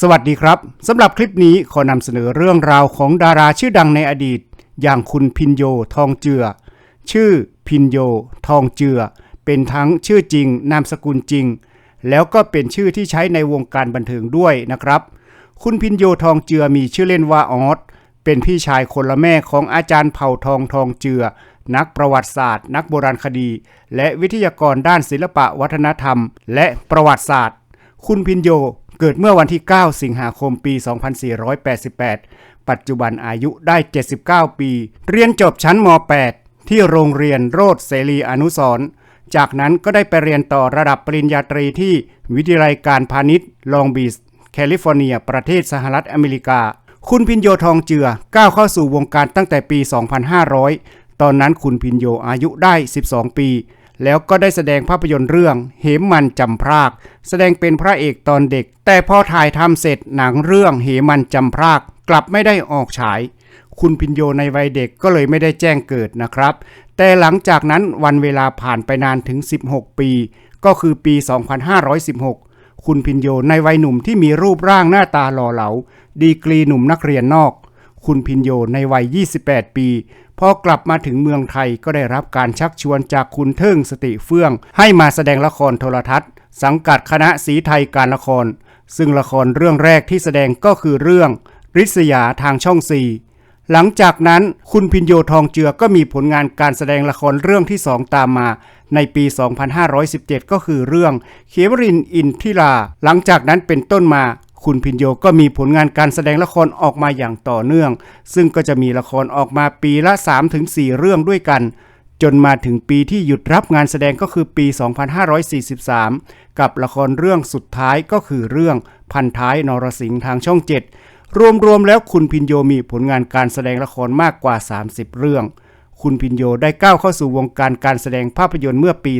สวัสดีครับสำหรับคลิปนี้ขอนำเสนอเรื่องราวของดาราชื่อดังในอดีต อย่างคุณพินโยทองเจือ ชื่อพินโยทองเจือ เป็นทั้งชื่อจริง นามสกุลจริง แล้วก็เป็นชื่อที่ใช้ในวงการบันเทิงด้วยนะครับ คุณพินโยทองเจือมีชื่อเล่นว่าออสเป็นพี่ชายคนละแม่ของอาจารย์เผ่าทองทองเจือ นักประวัติศาสตร์ นักโบราณคดี และวิทยากรด้านศิลปะวัฒนธรรม และประวัติศาสตร์ คุณพินโย เกิดเมื่อวันที่ 9 สิงหาคมปี 2488 ปัจจุบันอายุได้ 79 ปี เรียนจบชั้นม .8 ที่โรงเรียนโรดเสรีอนุสรจากนั้นก็ได้ไปเรียนต่อระดับปริญญาตรีที่วิทยาลัยการพาณิชย์ลองบีชแคลิฟอร์เนีย ประเทศสหรัฐอเมริกา คุณพินโยทองเจือก้าวเข้าสู่วงการตั้งแต่ปี 2500 ตอนนั้นคุณพินโยอายุได้ 12 ปี แล้วก็ได้แสดงภาพยนตร์เรื่องเหมมันจำพราก แสดงเป็นพระเอกตอนเด็ก แต่พอถ่ายทำเสร็จหนังเรื่องเหมันจำพราก กลับไม่ได้ออกฉาย คุณพินโยในวัยเด็กก็เลยไม่ได้แจ้งเกิดนะครับ แต่หลังจากนั้นวันเวลาผ่านไปนานถึง 16 ปี ก็คือปี 2516 คุณพินโยในวัยหนุ่มที่มีรูปร่างหน้าตาหล่อเหลา ดีกรีหนุ่มนักเรียนนอก คุณพินโยในวัย 28 ปี พอกลับมาถึงเมืองไทยก็ได้รับการชักชวนจากคุณเทิงสติเฟื่อง ให้มาแสดงละครโทรทัศน์ สังกัดคณะสีไทยการละคร ซึ่งละครเรื่องแรกที่แสดงก็คือเรื่องริษยาทางช่องสี่หลังจากนั้นคุณพินโยทองเจือก็มีผลงานการแสดงละครเรื่องที่สองตามมา ในปี 2517 ก็คือเรื่องเขมรินอินทิรา หลังจากนั้นเป็นต้นมา คุณพินโยก็มีผลงานการแสดงละครออกมาอย่างต่อเนื่อง ซึ่งก็จะมีละครออกมาปีละ 3-4 เรื่องด้วยกัน จนมาถึงปีที่หยุดรับงานแสดงก็คือปี 2543 กับละครเรื่องสุดท้ายก็คือเรื่องพันท้ายนรสิงห์ทางช่อง 7 รวมๆแล้วคุณพินโยมีผลงานการแสดงละครมากกว่า 30 เรื่อง คุณพินโยได้ก้าวเข้าสู่วงการการแสดงภาพยนตร์เมื่อปี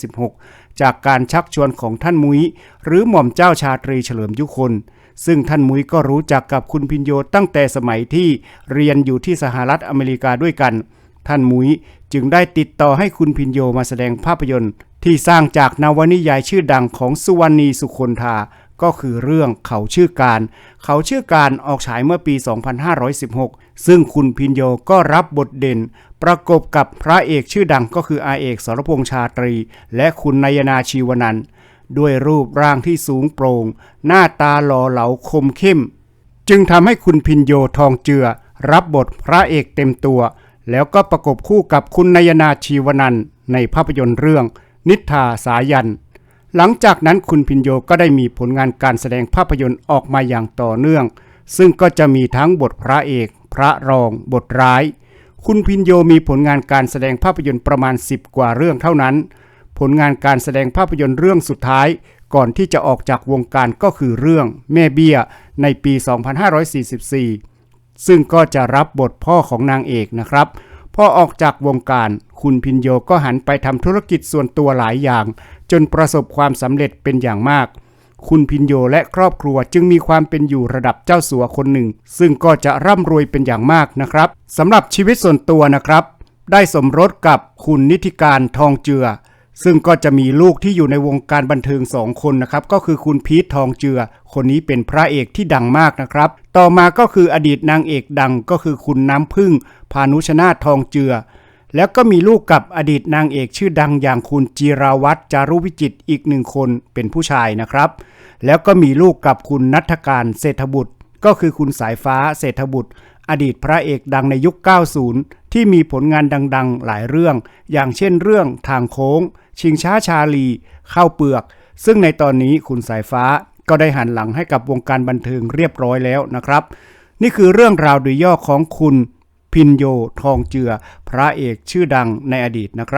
2516 จากการชักชวนของท่านมุ้ย หรือหม่อมเจ้าชาตรีเฉลิมยุคน ซึ่งท่านมุ้ยก็รู้จักกับคุณพินโยตั้งแต่สมัยที่เรียนอยู่ที่สหรัฐอเมริกาด้วยกัน ท่านมุ้ยจึงได้ติดต่อให้คุณพินโยมาแสดงภาพยนตร์ ที่สร้างจากนวนิยายชื่อดังของสุวรรณีสุคนธา ก็คือเรื่องเขาชื่อการ เขาชื่อการออกฉายเมื่อปี 2516 ซึ่งคุณพินโยก็รับบทเด่น ประกบกับพระเอกชื่อดังก็คืออาเอกสรพงษ์ชาตรี และคุณนายนาชีวนันท์ด้วยรูปร่างที่สูงโปร่ง หน้าตาหล่อเหลาคมเข้ม จึงทำให้คุณพินโยทองเจือ รับบทพระเอกเต็มตัว แล้วก็ประกบคู่กับคุณนายนาชีวนันท์ในภาพยนตร์เรื่อง นิทาสายัน หลังจากนั้นคุณพินโยก็ได้มีผลงานการแสดงภาพยนตร์ออกมาอย่างต่อเนื่อง ซึ่งก็จะมีทั้งบทพระเอก พระรอง บทร้าย คุณพินโยมีผลงานการแสดงภาพยนตร์ประมาณ 10 กว่าเรื่องเท่านั้น ผลงานการแสดงภาพยนตร์เรื่องสุดท้าย ก่อนที่จะออกจากวงการก็คือเรื่องแม่เบี้ยในปี 2544 ซึ่งก็จะรับบทพ่อของนางเอกนะครับพอออกจากวงการ คุณพินโยก็หันไปทำธุรกิจส่วนตัวหลายอย่าง จนประสบความสำเร็จเป็นอย่างมาก คุณพินโยและครอบครัวจึงมีความเป็นอยู่ระดับเจ้าสัวคนหนึ่ง ซึ่งก็จะร่ำรวยเป็นอย่างมากนะครับสำหรับชีวิตส่วนตัวนะครับ ได้สมรสกับคุณนิติการทองเจือ ซึ่งก็จะมีลูกที่อยู่ในวงการบันเทิงสองคนนะครับ ก็คือคุณพีททองเจือ คนนี้เป็นพระเอกที่ดังมากนะครับ ต่อมาก็คืออดีตนางเอกดังก็คือคุณน้ำพึ่ง พานุชนาถทองเจือ แล้วก็มีลูกกับอดีตนางเอกชื่อดังอย่างคุณจีราวัตรจารุวิจิตอีกหนึ่งคนเป็นผู้ชายนะครับ แล้วก็มีลูกกับคุณนัทการเศรษฐบุตร ก็คือคุณสายฟ้าเศรษฐบุตร อดีตพระเอกดังในยุค 90 ที่มีผลงานดังๆ หลายเรื่อง อย่างเช่นเรื่องทางโค้ง ชิงช้าชาลีข้าวเปลือก ซึ่งในตอนนี้คุณสายฟ้าก็ได้หันหลังให้กับวงการบันเทิงเรียบร้อยแล้วนะครับ นี่คือเรื่องราวโดยย่อของคุณ พินโยทองเจือ พระเอกชื่อดังในอดีตนะครับ